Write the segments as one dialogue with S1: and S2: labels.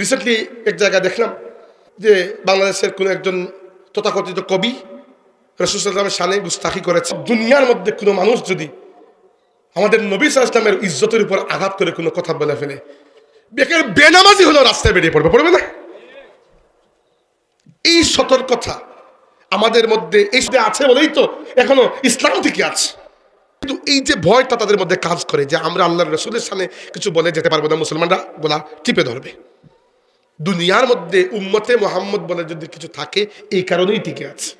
S1: Recently এক জায়গায় দেখলাম যে বাংলাদেশের কোনো একজন তথাকথিত কবি রসুল রসুলামের সানে গুস্তাখি করেছে। দুনিয়ার মধ্যে কোনো মানুষ যদি আমাদের নবী ইসলামের ইজ্জতের উপর আঘাত করে কোনো কথা বলে ফেলে, বেকার বেনামাজি হলেও রাস্তায় বেরিয়ে পড়বে পড়বে না? এই সতর্কতা আমাদের মধ্যে এই আছে বলেই তো এখনও ইসলাম থেকে আছে। কিন্তু এই যে ভয়টা তাদের মধ্যে কাজ করে যে আমরা আল্লাহর রসুলের সামনে কিছু বলে যেতে পারব না মুসলমানরা, গোলা টিপে ধরবে। দুনিয়ার মধ্যে উম্মতে মোহাম্মদ বলে যদি কিছু থাকে, এই কারণেই টিকে আছে।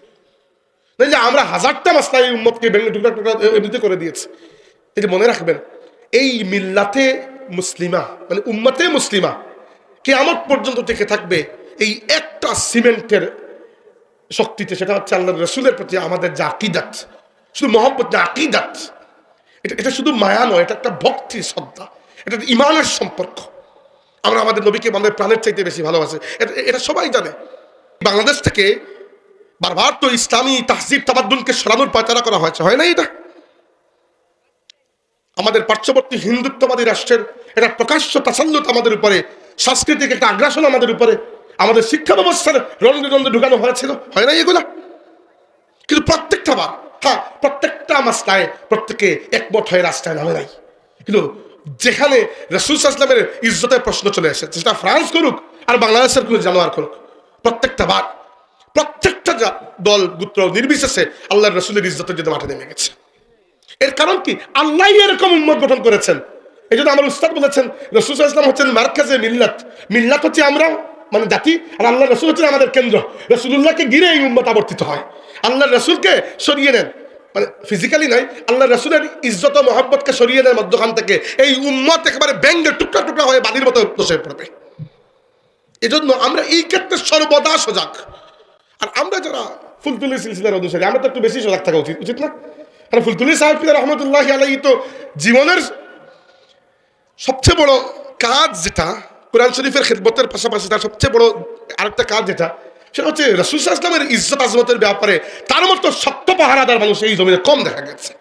S1: নইলে আমরা হাজারটা মাসলা এই উম্মতকে ভেঙে টুকরা টুকরা এমনিতে করে দিয়েছে। যে মনে রাখবেন, এই মিল্লাতে মুসলিমা মানে উম্মতে মুসলিমা, কেয়ামত পর্যন্ত টিকে থাকবে এই একটা সিমেন্টের শক্তিতে, সেটা হচ্ছে আল্লাহ রসুলের প্রতি আমাদের যে আকিদাত, শুধু মহব্বত না, আকিদাত। এটা এটা শুধু মায়া নয়, এটা একটা ভক্তি শ্রদ্ধা, এটা ইমানের সম্পর্ক। আমরা আমাদের নবীকে আমাদের প্রাণের চাইতে বেশি ভালোবাসি। এটা সবাই জানে। বাংলাদেশ থেকে বারবার তো ইসলামী তাহজিব তাবাদ্দুনকে সরানোর পাচারা করা হয়েছে। হয় না এটা? আমাদের পার্শ্ববর্তী হিন্দুত্ববাদী রাষ্ট্রের এটা প্রকাশ্য তাসাল্লুত আমাদের উপরে, সাংস্কৃতিক একটা আগ্রাসন আমাদের উপরে, আমাদের শিক্ষা ব্যবস্থার রন্ধে ঢুকানো হয়েছিল। হয় না এগুলা? কিন্তু প্রত্যেকটা বার হ্যাঁ প্রত্যেকটা মাসলায় প্রত্যেকে একমত হয়ে রাস্তায় নামে নাই। কিন্তু যেখানে রসুল ইসলামের ইজ্জতের প্রশ্ন চলে এসেছে সেটা ফ্রান্স করুক আর বাংলাদেশের কোনো জানোয়ার করুক, প্রত্যেকটা বার, প্রত্যেকটা দল, গুত্র নির্বিশেষে আল্লাহর রসুলের ইজ্জতের জন্য মাঠে নেমে গেছে। এর কারণ কি? আল্লাহ এরকম উম্মত গঠন করেছেন। এই জন্য আমার উস্তাদ বলেছেন, রসুল ইসলাম হচ্ছেন মার্কাজে মিল্লাত। মিল্লাত হচ্ছে আমরা মানে জাতি, আর আল্লাহ রসুল হচ্ছেন আমাদের কেন্দ্র। রসুল্লাহকে ঘিরে এই উন্মত আবর্তিত হয়। আল্লাহ রসুলকে সরিয়ে নেন। মানে ফিজিক্যালি নয় আল্লাহ রসুলের ইজ্জত মহব্বতকে সরিয়ে নেন মধ্যখান থেকে। এই উম্মত একেবারে ব্যাঙ্গের টুকরা টুকরা হয়ে বালির মতো দোষে পড়বে। এজন্য আমরা এই ক্ষেত্রে সর্বদা সজাগ। আর আমরা যারা ফুলতুলি সিলসিলার অনুসারী, আমরা তো একটু বেশি সজাগ থাকা উচিত উচিত না? কারণ ফুলতুলি সাহেব রহমতুল্লাহ আলাই তো জীবনের সবচেয়ে বড় কাজ যেটা, কোরআন শরীফের খেদমতের পাশাপাশি তার সবচেয়ে বড় আরেকটা কাজ যেটা সেটা হচ্ছে রসুল ইসলামের ইজ্জত আজমতের ব্যাপারে তার মতো শক্ত পাহারাদার মানুষ এই জমিনে কম দেখা গেছে।